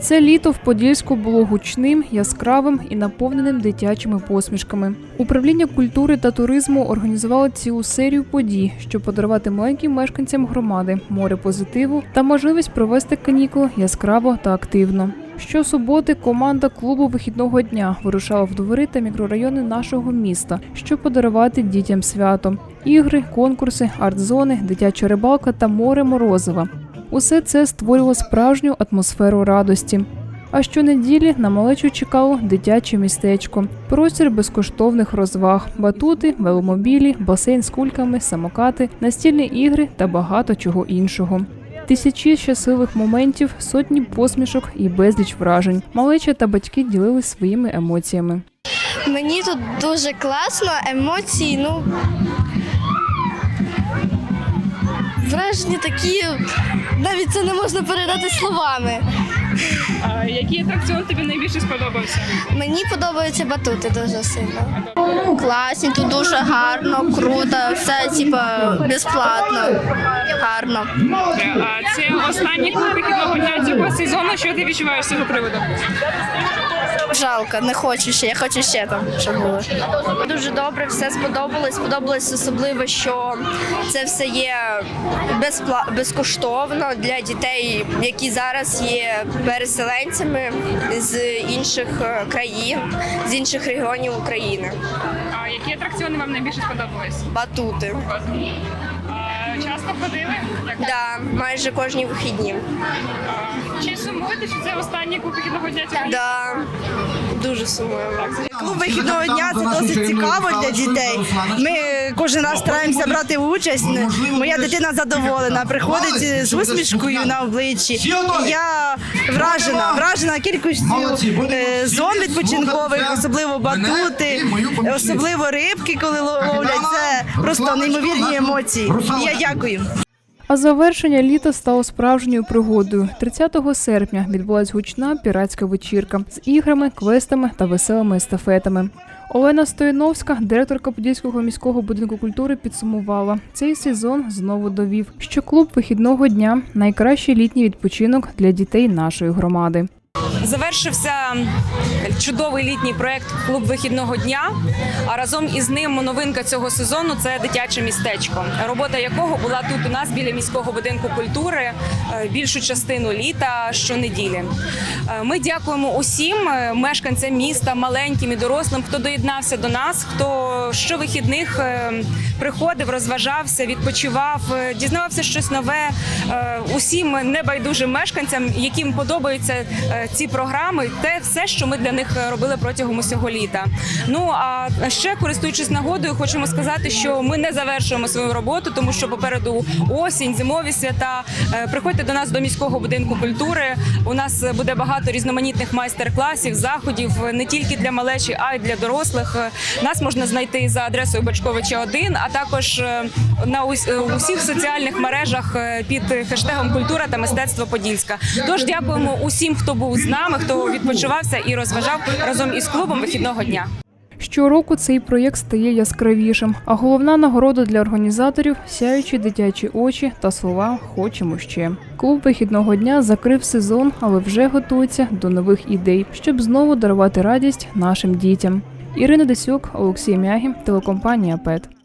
Це літо в Подільську було гучним, яскравим і наповненим дитячими посмішками. Управління культури та туризму організувало цілу серію подій, щоб подарувати маленьким мешканцям громади море позитиву та можливість провести канікули яскраво та активно. Щосуботи команда клубу вихідного дня вирушала в двори та мікрорайони нашого міста, щоб подарувати дітям свято. Ігри, конкурси, арт-зони, дитяча рибалка та море морозива. Усе це створювало справжню атмосферу радості. А щонеділі на малечу чекало дитяче містечко, простір безкоштовних розваг, батути, веломобілі, басейн з кульками, самокати, настільні ігри та багато чого іншого. Тисячі щасливих моментів, сотні посмішок і безліч вражень. Малеча та батьки ділились своїми емоціями. Мені тут дуже класно, емоції, ну. Враження такі, навіть це не можна передати словами. А який атракціон тобі найбільше сподобався? Мені подобаються батути дуже сильно. Класні, тут дуже гарно, круто, все типа безплатно, гарно. А це вихідного дня цього сезону. Що ти відчуваєш з цього приводу? Жалко, не хочу ще, я хочу ще там, щоб було. Дуже добре, все сподобалось. Сподобалось особливо, що це все є безпла... безкоштовно для дітей, які зараз є переселенцями з інших е, країн, з інших регіонів України. А які атракціони вам найбільше сподобались? Батути. А, часто ходили? Так, Да, майже кожні вихідні. А, чи сумуєте, що це останні кубики на дня Так. Да, дуже сумуємо. Клуб вихідного дня це досить цікаво для дітей. Ми кожен раз стараємося брати участь. Моя дитина задоволена, приходить з усмішкою на обличчі. Я вражена, вражена кількістю е, зон відпочинкових, особливо батути, особливо рибки, коли ловлять. Це просто неймовірні емоції. Я дякую. А завершення літа стало справжньою пригодою. 30 серпня відбулась гучна піратська вечірка з іграми, квестами та веселими естафетами. Олена Стояновська, директорка Подільського міського будинку культури, підсумувала, цей сезон знову довів, що клуб вихідного дня найкращий літній відпочинок для дітей нашої громади. Завершився чудовий літній проект Клуб вихідного дня. А разом із ним новинка цього сезону це дитяче містечко, робота якого була тут у нас біля міського будинку культури е, більшу частину літа щонеділі. Е, Ми дякуємо усім е, мешканцям міста, маленьким і дорослим, хто доєднався до нас, хто щовихідних приходив, розважався, відпочивав, дізнавався щось нове. Усім небайдужим мешканцям, яким подобаються е, ці програми, те все, що ми для них е, робили протягом усього літа. Ну а ще користуючись нагодою, хочемо сказати, що ми не завершуємо свою роботу, тому що попереду осінь, зимові свята. Е, Приходьте до нас до міського будинку культури. У нас буде багато різноманітних майстер-класів, заходів не тільки для малечі, а й для дорослих. Нас можна знайти за адресою Бачковича 1, а також е, на ус- усіх соціальних мережах під хештегом Культура та мистецтво Подільська. Тож дякуємо усім, хто був з нами, хто відпочивався і розважав разом із клубом вихідного дня. Щороку цей проєкт стає яскравішим, а головна нагорода для організаторів сяючі дитячі очі та слова Хочемо ще. Клуб вихідного дня закрив сезон, але вже готується до нових ідей, щоб знову дарувати радість нашим дітям. Ірина Десюк, Олексій Мягі, телекомпанія ПЕТ.